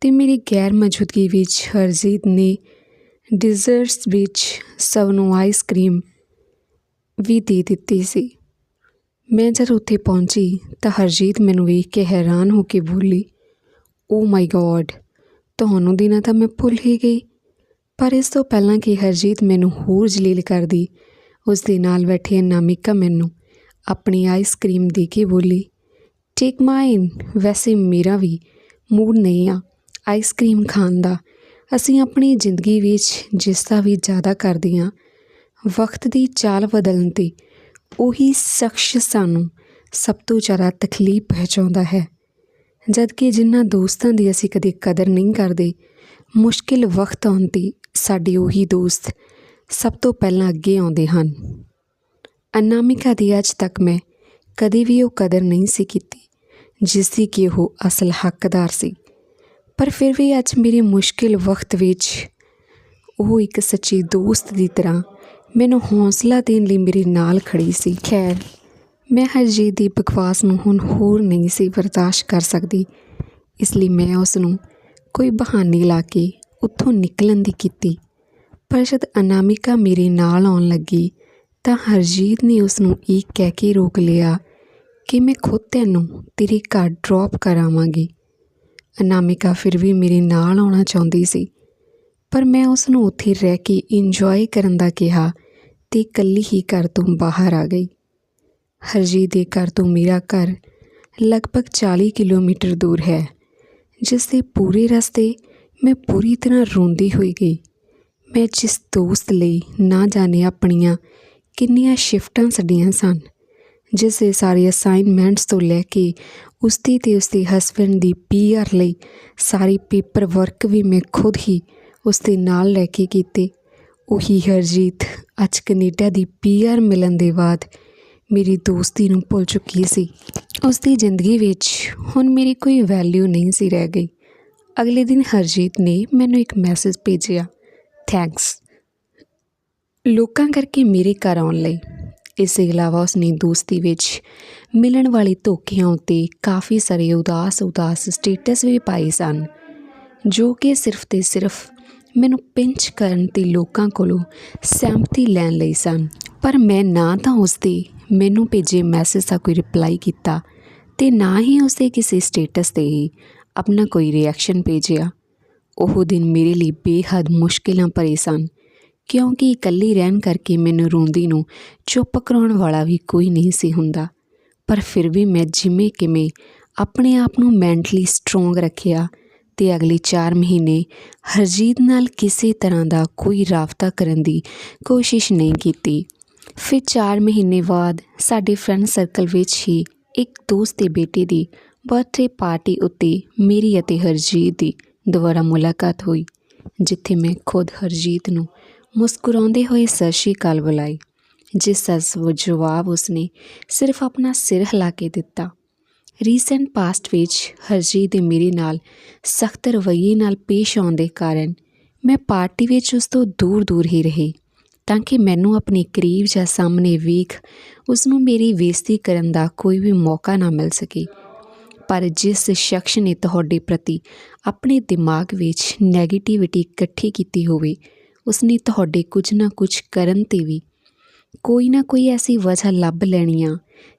ਤੇ ਮੇਰੀ ਗੈਰ ਮੌਜੂਦਗੀ ਵਿੱਚ ਹਰਜੀਤ ਨੇ ਡਿਜ਼ਰਟਸ ਵਿੱਚ ਸਭ ਨੂੰ ਆਈਸਕ੍ਰੀਮ ਵੀ ਦੇ ਦਿੱਤੀ ਸੀ। ਮੈਂ ਜਦ ਉੱਥੇ ਪਹੁੰਚੀ ਤਾਂ ਹਰਜੀਤ ਮੈਨੂੰ ਵੇਖ ਕੇ ਹੈਰਾਨ ਹੋ ਕੇ ਬੋਲੀ ਓ ਮਾਈ ਗॉड ਤੁਹਾਨੂੰ ਦਿਨਾਂ ਤਾਂ ਮੈਂ ਭੁੱਲ ਹੀ ਗਈ। ਪਰ ਇਸ ਤੋਂ ਪਹਿਲਾਂ ਕਿ ਹਰਜੀਤ ਮੈਨੂੰ ਹੋਰ ਜਲੀਲ ਕਰਦੀ, ਉਸ ਦੇ ਨਾਲ ਬੈਠੀ ਨਾਮਿਕਾ ਮੈਨੂੰ ਆਪਣੀ ਆਈਸਕ੍ਰੀਮ ਦੇ ਕੇ ਬੋਲੀ ਟੇਕ ਮਾਈਨ ਵੈਸੇ ਮੇਰਾ ਵੀ ਮੂਡ ਨਹੀਂ ਆ ਆਈਸਕ੍ਰੀਮ ਖਾਣ ਦਾ। ਅਸੀਂ ਆਪਣੀ ਜ਼ਿੰਦਗੀ ਵਿੱਚ ਜਿਸ ਦਾ ਵੀ ਜ਼ਿਆਦਾ ਕਰਦੇ ਹਾਂ ਵਕਤ ਦੀ ਚਾਲ ਬਦਲਣ 'ਤੇ ਉਹੀ ਸ਼ਖਸ ਸਾਨੂੰ ਸਭ ਤੋਂ ਜ਼ਿਆਦਾ ਤਕਲੀਫ ਪਹੁੰਚਾਉਂਦਾ ਹੈ। ਜਦ ਕਿ ਜਿਨ੍ਹਾਂ ਦੋਸਤਾਂ ਦੀ ਅਸੀਂ ਕਦੇ ਕਦਰ ਨਹੀਂ ਕਰਦੇ, ਮੁਸ਼ਕਿਲ ਵਕਤ ਆਉਣ 'ਤੇ ਸਾਡੇ ਉਹੀ ਦੋਸਤ ਸਭ ਤੋਂ ਪਹਿਲਾਂ ਅੱਗੇ ਆਉਂਦੇ ਹਨ। ਅਨਾਮਿਕਾ ਦੀ ਅੱਜ ਤੱਕ ਮੈਂ ਕਦੇ ਵੀ ਉਹ ਕਦਰ ਨਹੀਂ ਸੀ ਕੀਤੀ, ਜਿਸ ਦੀ ਕਿ ਉਹ ਅਸਲ ਹੱਕਦਾਰ ਸੀ। ਪਰ ਫਿਰ ਵੀ ਅੱਜ ਮੇਰੇ ਮੁਸ਼ਕਿਲ ਵਕਤ ਵਿੱਚ ਉਹ ਇੱਕ ਸੱਚੀ ਦੋਸਤ ਦੀ ਤਰ੍ਹਾਂ ਮੈਨੂੰ ਹੌਸਲਾ ਦੇਣ ਲਈ ਮੇਰੇ ਨਾਲ ਖੜੀ ਸੀ। ਖੈਰ ਮੈਂ ਹਰਜੀਤ ਦੀ ਬਕਵਾਸ ਨੂੰ ਹੁਣ ਹੋਰ ਨਹੀਂ ਸੀ ਬਰਦਾਸ਼ਤ ਕਰ ਸਕਦੀ। ਇਸ ਲਈ ਮੈਂ ਉਸ ਨੂੰ ਕੋਈ ਬਹਾਨੇ ਲਾ ਕੇ ਉੱਥੋਂ ਨਿਕਲਣ ਦੀ ਕੀਤੀ। ਪਰ ਜਦ ਅਨਾਮਿਕਾ ਮੇਰੇ ਨਾਲ ਆਉਣ ਲੱਗੀ, ਤਾਂ ਹਰਜੀਤ ਨੇ ਉਸ ਨੂੰ ਇਹ ਕਹਿ ਕੇ ਰੋਕ ਲਿਆ ਕਿ ਮੈਂ ਖੁਦ ਤੈਨੂੰ ਤੇਰੇ ਘਰ ਡ੍ਰੌਪ ਕਰਾਵਾਂਗੀ। ਅਨਾਮਿਕਾ ਫਿਰ ਵੀ ਮੇਰੇ ਨਾਲ ਆਉਣਾ ਚਾਹੁੰਦੀ ਸੀ, ਪਰ ਮੈਂ ਉਸ ਨੂੰ ਉੱਥੇ ਰਹਿ ਕੇ ਇੰਜੋਏ ਕਰਨ ਦਾ ਕਿਹਾ ਤੇ ਇਕੱਲੀ ਹੀ ਘਰ ਤੋਂ ਬਾਹਰ ਆ ਗਈ। ਹਰਜੀਤ ਦੇ ਘਰ ਤੋਂ ਮੇਰਾ ਘਰ ਲਗਭਗ 40 ਕਿਲੋਮੀਟਰ ਦੂਰ ਹੈ। ਜਿਸ ਦੇ ਪੂਰੇ ਰਸਤੇ ਮੈਂ ਪੂਰੀ ਤਰ੍ਹਾਂ ਰੋਂਦੀ ਹੋਈ ਗਈ। ਮੈਂ ਜਿਸ ਦੋਸਤ ਲਈ ਨਾ ਜਾਣੇ ਆਪਣੀਆਂ ਕਿੰਨੀਆਂ ਸ਼ਿਫਟਾਂ ਛੱਡੀਆਂ ਸਨ ਜਿਸ ਦੇ ਸਾਰੇ ਅਸਾਈਨਮੈਂਟਸ ਤੋਂ ਲੈ ਕੇ ਉਸਦੀ ਤੇ ਉਸ ਦੇ ਹਸਬੰਡ ਦੀ ਪੀਆਰ ਲਈ ਸਾਰੀ ਪੇਪਰ ਵਰਕ ਵੀ ਮੈਂ ਖੁਦ ਹੀ ਉਸਦੇ ਨਾਲ ਲੈ ਕੇ ਕੀਤੇ, ਉਹੀ ਹਰਜੀਤ ਅੱਜ ਕੈਨੇਡਾ ਦੀ ਪੀਆਰ ਮਿਲਣ ਦੇ ਬਾਅਦ ਮੇਰੀ ਦੋਸਤੀ ਨੂੰ ਭੁੱਲ ਚੁੱਕੀ ਸੀ। ਉਸ ਦੀ ਜ਼ਿੰਦਗੀ ਵਿੱਚ ਹੁਣ ਮੇਰੀ ਕੋਈ ਵੈਲਿਊ ਨਹੀਂ ਸੀ ਰਹਿ ਗਈ। ਅਗਲੇ ਦਿਨ ਹਰਜੀਤ ਨੇ ਮੈਨੂੰ ਇੱਕ ਮੈਸੇਜ ਭੇਜਿਆ। ਥੈਂਕਸ ਲੋਕਾਂ ਕਰਕੇ ਮੇਰੇ ਘਰ ਆਉਣ ਲਈ। ਇਸ ਇਲਾਵਾ ਉਸਨੇ ਦੋਸਤੀ ਵਿੱਚ ਮਿਲਣ ਵਾਲੇ ਧੋਖਿਆਂ ਉੱਤੇ ਕਾਫੀ ਸਾਰੇ ਉਦਾਸ ਉਦਾਸ ਸਟੇਟਸ ਵੀ ਪਾਏ ਸਨ, ਜੋ ਕਿ ਸਿਰਫ ਤੇ ਸਿਰਫ ਮੈਨੂੰ ਪਿੰਚ ਕਰਨ ਤੇ ਲੋਕਾਂ ਕੋਲੋਂ ਸਹਿਮਤੀ ਲੈਣ ਲਈ ਸਨ। ਪਰ ਮੈਂ ਨਾ ਤਾਂ ਉਸਦੇ ਮੈਨੂੰ ਭੇਜੇ ਮੈਸੇਜ ਦਾ ਕੋਈ ਰਿਪਲਾਈ ਕੀਤਾ ਤੇ ਨਾ ਹੀ ਉਸਦੇ ਕਿਸੇ ਸਟੇਟਸ ਤੇ ਹੀ ਆਪਣਾ ਕੋਈ ਰਿਐਕਸ਼ਨ ਭੇਜਿਆ। ਉਹ ਦਿਨ ਮੇਰੇ ਲਈ ਬੇਹੱਦ ਮੁਸ਼ਕਿਲਾਂ ਭਰੇ ਸਨ, ਕਿਉਂਕਿ ਇਕੱਲੀ ਰਹਿਣ ਕਰਕੇ ਮੈਨੂੰ ਰੋਂਦੀ ਨੂੰ ਚੁੱਪ ਕਰਾਉਣ ਵਾਲਾ ਵੀ ਕੋਈ ਨਹੀਂ ਸੀ ਹੁੰਦਾ। ਪਰ ਫਿਰ ਵੀ ਮੈਂ ਜਿਵੇਂ ਕਿਵੇਂ ਆਪਣੇ ਆਪ ਨੂੰ ਮੈਂਟਲੀ ਸਟਰੋਂਗ ਰੱਖਿਆ ਤੇ ਅਗਲੇ 4 ਮਹੀਨੇ ਹਰਜੀਤ ਨਾਲ ਕਿਸੇ ਤਰ੍ਹਾਂ ਦਾ ਕੋਈ ਰਾਬਤਾ ਕਰਨ ਦੀ ਕੋਸ਼ਿਸ਼ ਨਹੀਂ ਕੀਤੀ। ਫਿਰ 4 ਮਹੀਨੇ ਬਾਅਦ ਸਾਡੇ ਫਰੈਂਡ ਸਰਕਲ ਵਿੱਚ ਹੀ ਇੱਕ ਦੋਸਤ ਦੇ ਬੇਟੇ ਦੀ ਬਰਥਡੇ ਪਾਰਟੀ ਉੱਤੇ ਮੇਰੀ ਅਤੇ ਹਰਜੀਤ ਦੀ ਦੁਬਾਰਾ ਮੁਲਾਕਾਤ ਹੋਈ, ਜਿੱਥੇ ਮੈਂ ਖੁਦ ਹਰਜੀਤ ਨੂੰ ਮੁਸਕਰਾਉਂਦੇ ਹੋਏ ਸਤਿ ਸ਼੍ਰੀ ਅਕਾਲ ਬੁਲਾਈ, ਜਿਸ ਦਾ ਜਵਾਬ ਉਸਨੇ ਸਿਰਫ ਆਪਣਾ ਸਿਰ ਹਿਲਾ ਕੇ ਦਿੱਤਾ। ਰੀਸੈਂਟ ਪਾਸਟ ਵਿੱਚ ਹਰਜੀਤ ਦੇ ਮੇਰੇ ਨਾਲ ਸਖਤ ਰਵੱਈਏ ਨਾਲ ਪੇਸ਼ ਆਉਣ ਦੇ ਕਾਰਨ ਮੈਂ ਪਾਰਟੀ ਵਿੱਚ ਉਸ ਤੋਂ ਦੂਰ ਦੂਰ ਹੀ ਰਹੀ। ਤਾਂ ਕਿ ਮੈਨੂੰ ਆਪਣੇ ਕਰੀਬ ਜਾਂ ਸਾਹਮਣੇ ਵੇਖ ਉਸ ਨੂੰ ਮੇਰੀ ਬੇਇੱਜ਼ਤੀ ਕਰਨ ਦਾ ਕੋਈ ਵੀ ਮੌਕਾ ਨਾ ਮਿਲ ਸਕੇ। ਪਰ ਜਿਸ ਸ਼ਖਸ ਨੇ ਤੁਹਾਡੇ ਪ੍ਰਤੀ ਆਪਣੇ ਦਿਮਾਗ ਵਿੱਚ ਨੈਗੇਟਿਵਿਟੀ ਇਕੱਠੀ ਕੀਤੀ ਹੋਵੇ, ਉਸਨੇ ਤੁਹਾਡੇ ਕੁਝ ਨਾ ਕੁਝ ਕਰਨ ਤੇ ਵੀ ਕੋਈ ਨਾ ਕੋਈ ਐਸੀ ਵਜ੍ਹਾ ਲੱਭ ਲੈਣੀ ਆ,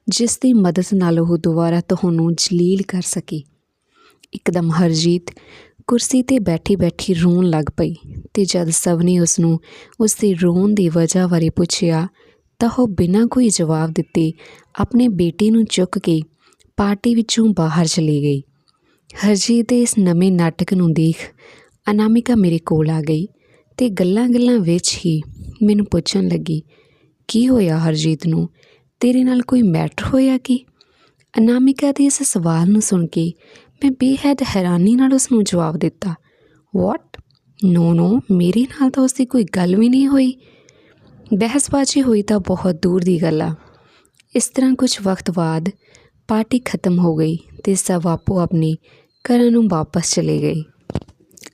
ਜਿਸ ਦੀ ਮਦਦ ਨਾਲ ਉਹ ਦੁਬਾਰਾ ਤੁਹਾਨੂੰ ਜਲੀਲ ਕਰ ਸਕੇ। ਇੱਕਦਮ ਹਰਜੀਤ ਕੁਰਸੀ ਤੇ ਬੈਠੀ ਬੈਠੀ ਰੋਣ ਲੱਗ ਪਈ ਤੇ ਜਦ ਸਭ ਨੇ ਉਸ ਨੂੰ ਉਸ ਦੇ ਰੋਣ ਦੀ ਵਜ੍ਹਾ ਬਾਰੇ ਪੁੱਛਿਆ ਤਾਂ ਉਹ ਬਿਨਾਂ ਕੋਈ ਜਵਾਬ ਦਿੱਤੇ ਆਪਣੇ ਬੇਟੇ ਨੂੰ ਚੁੱਕ ਕੇ ਪਾਰਟੀ ਵਿੱਚੋਂ ਬਾਹਰ ਚਲੀ ਗਈ। ਹਰਜੀਤ ਦੇ ਇਸ ਨਵੇਂ ਨਾਟਕ ਨੂੰ ਦੇਖ ਅਨਾਮਿਕਾ ਮੇਰੇ ਕੋਲ ਆ ਗਈ ਤੇ ਗੱਲਾਂ-ਗੱਲਾਂ ਵਿੱਚ ਹੀ ਮੈਨੂੰ ਪੁੱਛਣ ਲੱਗੀ, ਕੀ ਹੋਇਆ ਹਰਜੀਤ ਨੂੰ? ਤੇਰੇ ਨਾਲ ਕੋਈ ਮੈਟਰ ਹੋਇਆ ਕੀ? ਅਨਾਮਿਕਾ ਦੇ ਇਸ ਸਵਾਲ ਨੂੰ ਸੁਣ ਕੇ ਮੈਂ ਬੇਹੱਦ ਹੈਰਾਨੀ ਨਾਲ ਉਸ ਨੂੰ ਜਵਾਬ ਦਿੱਤਾ ਵਾਟ ਨੋ ਨੋ ਮੇਰੇ ਨਾਲ ਤਾਂ ਉਸ ਦੀ ਕੋਈ ਗੱਲ ਵੀ ਨਹੀਂ ਹੋਈ। ਬਹਿਸਬਾਜ਼ੀ ਹੋਈ ਤਾਂ ਬਹੁਤ ਦੂਰ ਦੀ ਗੱਲ ਆ। ਇਸ ਤਰ੍ਹਾਂ ਕੁਝ ਵਕਤ ਬਾਅਦ ਪਾਰਟੀ ਖਤਮ ਹੋ ਗਈ ਤੇ ਸਭ ਆਪੋ ਆਪਣੇ ਘਰਾਂ ਨੂੰ ਵਾਪਸ ਚਲੇ ਗਏ।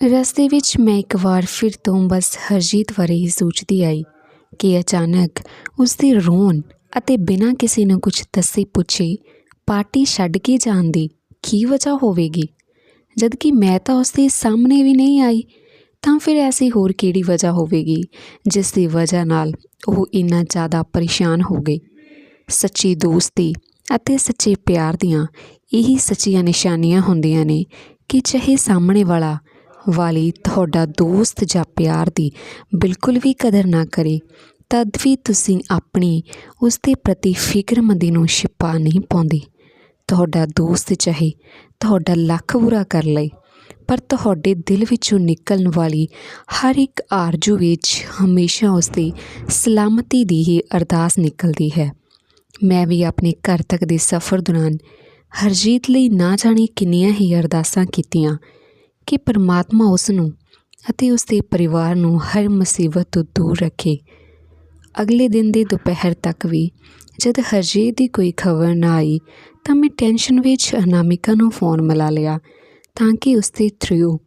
ਰਸਤੇ ਵਿੱਚ ਮੈਂ ਇੱਕ ਵਾਰ ਫਿਰ ਤੋਂ ਬਸ ਹਰਜੀਤ ਬਾਰੇ ਹੀ ਸੋਚਦੀ ਆਈ ਕਿ ਅਚਾਨਕ ਉਸ ਦੀ ਰੋਣ ਅਤੇ ਬਿਨਾਂ ਕਿਸੇ ਨੂੰ ਕੁਝ ਦੱਸੇ ਪੁੱਛੇ ਪਾਰਟੀ ਛੱਡ ਕੇ ਜਾਣ ਦੀ ਕੀ ਵਜ੍ਹਾ ਹੋਵੇਗੀ? ਜਦ ਕਿ ਮੈਂ ਤਾਂ ਉਸ ਦੇ ਸਾਹਮਣੇ ਵੀ ਨਹੀਂ ਆਈ, ਤਾਂ ਫਿਰ ਐਸੀ ਹੋਰ ਕਿਹੜੀ ਵਜ੍ਹਾ ਹੋਵੇਗੀ ਜਿਸ ਦੀ ਵਜ੍ਹਾ ਨਾਲ ਉਹ ਇੰਨਾ ਜ਼ਿਆਦਾ ਪਰੇਸ਼ਾਨ ਹੋ ਗਈ? ਸੱਚੀ ਦੋਸਤੀ ਅਤੇ ਸੱਚੇ ਪਿਆਰ ਦੀਆਂ ਇਹੀ ਸੱਚੀਆਂ ਨਿਸ਼ਾਨੀਆਂ ਹੁੰਦੀਆਂ ਨੇ ਕਿ ਚਾਹੇ ਸਾਹਮਣੇ ਵਾਲਾ ਵਾਲੀ ਤੁਹਾਡਾ ਦੋਸਤ ਜਾਂ ਪਿਆਰ ਦੀ ਬਿਲਕੁਲ ਵੀ ਕਦਰ ਨਾ ਕਰੇ, ਤਦ ਵੀ ਤੁਸੀਂ ਆਪਣੀ ਉਸ ਦੇ ਪ੍ਰਤੀ ਫਿਕਰਮੰਦੀ ਨੂੰ ਛਿਪਾ ਨਹੀਂ ਪਾਉਂਦੇ। ਤੁਹਾਡਾ ਦੋਸਤ ਚਾਹੇ, ਤੁਹਾਡਾ ਲੱਖ ਬੁਰਾ ਕਰ ਲਏ, ਪਰ ਤੁਹਾਡੇ ਦਿਲ ਵਿੱਚੋਂ ਨਿਕਲਣ ਵਾਲੀ ਹਰ ਇੱਕ ਆਰਜ਼ੂ ਵਿੱਚ ਹਮੇਸ਼ਾ ਉਸ ਦੀ ਸਲਾਮਤੀ ਦੀ ਹੀ ਅਰਦਾਸ ਨਿਕਲਦੀ ਹੈ। ਮੈਂ ਵੀ ਆਪਣੇ ਘਰ ਤੱਕ ਦੇ ਸਫ਼ਰ ਦੌਰਾਨ ਹਰਜੀਤ ਲਈ ਨਾ ਜਾਣੀ ਕਿੰਨੀਆਂ ਹੀ ਅਰਦਾਸਾਂ ਕੀਤੀਆਂ ਕਿ ਪਰਮਾਤਮਾ ਉਸ ਨੂੰ ਅਤੇ ਉਸ ਦੇ ਪਰਿਵਾਰ ਨੂੰ ਹਰ ਮੁਸੀਬਤ ਤੋਂ ਦੂਰ ਰੱਖੇ। ਅਗਲੇ ਦਿਨ ਦੇ ਦੁਪਹਿਰ ਤੱਕ ਵੀ ਜਦ ਹਰਜੀਤ ਦੀ ਕੋਈ ਖਬਰ ਨਾ ਆਈ ਤਾਂ ਮੈਂ ਟੈਨਸ਼ਨ ਵਿੱਚ ਅਨਾਮਿਕਾ ਨੂੰ ਫੋਨ ਮਿਲਾ ਲਿਆ ਤਾਂ ਕਿ ਉਸ ਦੇ ਥਰੂ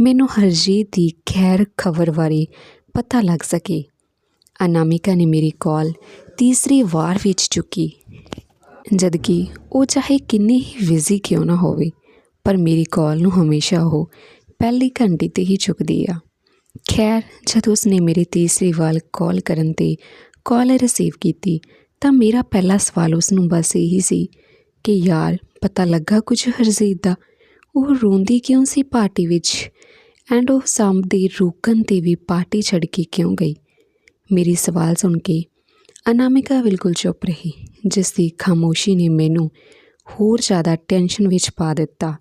ਮੈਨੂੰ ਹਰਜੀਤ ਦੀ ਖੈਰ ਖਬਰ ਬਾਰੇ ਪਤਾ ਲੱਗ ਸਕੇ। ਅਨਾਮਿਕਾ ਨੇ ਮੇਰੀ ਕਾਲ ਤੀਸਰੀ ਵਾਰ ਵਿੱਚ ਚੁੱਕੀ। ਜਦਕਿ ਉਹ ਚਾਹੇ ਕਿੰਨੀ ਹੀ ਬਿਜ਼ੀ ਕਿਉਂ ਨਾ ਹੋਵੇ, ਪਰ ਮੇਰੀ ਕਾਲ ਨੂੰ ਹਮੇਸ਼ਾ ਉਹ ਪਹਿਲੀ ਘੰਟੀ ਤੇ ਹੀ ਚੁੱਕਦੀ ਆ। ਖੈਰ, ਜਦ ਉਸਨੇ ਮੇਰੇ ਤੀਸਰੀ ਵਾਰ ਕਾਲ ਕਰਨ ਤੇ ਕਾਲ ਰਿਸੀਵ ਕੀਤੀ, ਤਾਂ ਮੇਰਾ ਪਹਿਲਾ ਸਵਾਲ ਉਸ ਨੂੰ ਬਸ ਇਹੀ ਸੀ ਕਿ ਯਾਰ, ਪਤਾ ਲੱਗਾ ਕੁਝ ਹਰਜੀਤ ਦਾ? ਉਹ ਰੋਂਦੀ ਕਿਉਂ ਸੀ ਪਾਰਟੀ ਵਿੱਚ? ਐਂਡ ਉਹ ਸਾਮ ਦੇ ਰੁਕਣ ਤੇ ਵੀ ਪਾਰਟੀ ਛੱਡ ਕੇ ਕਿਉਂ ਗਈ? ਮੇਰੀ ਸਵਾਲ ਸੁਣ ਕੇ ਅਨਾਮਿਕਾ ਬਿਲਕੁਲ ਚੁੱਪ ਰਹੀ ਜਿਸ ਦੀ ਖਾਮੋਸ਼ੀ ਨੇ ਮੈਨੂੰ ਹੋਰ ਜ਼ਿਆਦਾ ਟੈਨਸ਼ਨ ਵਿੱਚ ਪਾ ਦਿੱਤਾ।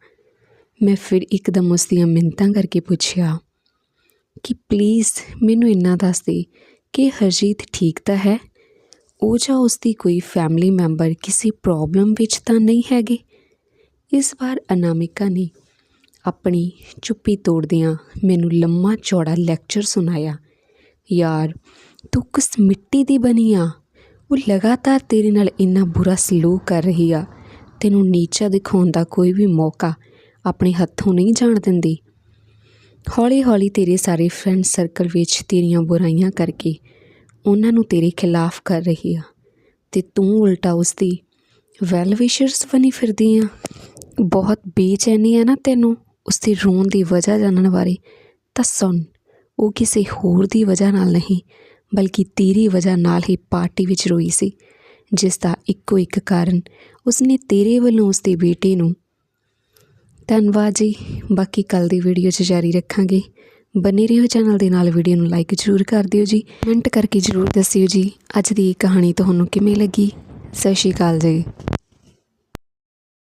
ਮੈਂ ਫਿਰ ਇੱਕਦਮ ਉਸ ਦੀਆਂ ਮਿੰਤਾਂ ਕਰਕੇ ਪੁੱਛਿਆ ਕਿ ਪਲੀਜ਼ ਮੈਨੂੰ ਇੰਨਾ ਦੱਸ ਦੇ ਕਿ ਹਰਜੀਤ ਠੀਕ ਤਾਂ ਹੈ? ਉਹ ਜਾਂ ਉਸ ਦੀ ਕੋਈ ਫੈਮਿਲੀ ਮੈਂਬਰ ਕਿਸੇ ਪ੍ਰੋਬਲਮ ਵਿੱਚ ਤਾਂ ਨਹੀਂ ਹੈਗੇ? ਇਸ ਵਾਰ ਅਨਾਮਿਕਾ ਨੇ ਆਪਣੀ ਚੁੱਪੀ ਤੋੜਦਿਆਂ ਮੈਨੂੰ ਲੰਮਾ ਚੌੜਾ ਲੈਕਚਰ ਸੁਣਾਇਆ। ਯਾਰ, ਤੂੰ ਕਿਸ ਮਿੱਟੀ ਦੀ ਬਣੀ ਆ? ਉਹ ਲਗਾਤਾਰ ਤੇਰੇ ਨਾਲ ਇੰਨਾ ਬੁਰਾ ਸਲੂਕ ਕਰ ਰਹੀ ਆ। ਤੈਨੂੰ ਨੀਚਾ ਦਿਖਾਉਣ ਦਾ ਕੋਈ ਵੀ ਮੌਕਾ ਆਪਣੇ ਹੱਥੋਂ ਨਹੀਂ ਜਾਣ ਦਿੰਦੀ। ਹੌਲੀ ਹੌਲੀ ਤੇਰੇ ਸਾਰੇ ਫਰੈਂਡ ਸਰਕਲ ਵਿੱਚ ਤੇਰੀਆਂ ਬੁਰਾਈਆਂ ਕਰਕੇ ਉਹਨਾਂ ਨੂੰ ਤੇਰੇ ਖਿਲਾਫ ਕਰ ਰਹੀ ਆ ਤੇ ਤੂੰ ਉਲਟਾ ਉਸ ਦੀ ਵੈਲ ਵਿਸ਼ਰਸ ਬਣੀ ਫਿਰਦੀ ਆ। ਬਹੁਤ ਬੇਚੈਨੀ ਆ ਨਾ ਤੈਨੂੰ ਉਸ ਦੀ ਰੋਣ ਦੀ ਵਜ੍ਹਾ ਜਾਣਨ ਬਾਰੇ। ਤਾਂ ਸੁਣ, ਉਹ ਕਿਸੇ ਹੋਰ ਦੀ ਵਜ੍ਹਾ ਨਾਲ ਨਹੀਂ, ਬਲਕਿ ਤੇਰੀ ਵਜ੍ਹਾ ਨਾਲ ਹੀ ਪਾਰਟੀ ਵਿੱਚ ਰੋਈ ਸੀ ਜਿਸ ਦਾ ਇੱਕੋ ਇੱਕ ਕਾਰਨ ਉਸਨੇ ਤੇਰੇ ਵੱਲੋਂ ਉਸਦੇ ਬੇਟੇ ਨੂੰ ਧੰਨਵਾਦ ਜੀ। ਬਾਕੀ ਕੱਲ ਦੀ ਵੀਡੀਓ 'ਚ ਜਾਰੀ ਰੱਖਾਂਗੇ। ਬਨੇ ਰਹੋ ਚੈਨਲ ਦੇ ਨਾਲ ਵੀਡੀਓ ਨੂੰ ਲਾਈਕ ਜ਼ਰੂਰ ਕਰ ਦਿਓ ਜੀ। ਕਮੈਂਟ ਕਰਕੇ ਜ਼ਰੂਰ ਦੱਸਿਓ ਜੀ। ਅੱਜ ਦੀ ਇਹ ਕਹਾਣੀ ਤੁਹਾਨੂੰ ਕਿਵੇਂ ਲੱਗੀ? ਸਤਿ ਸ਼੍ਰੀ ਅਕਾਲ ਜੀ।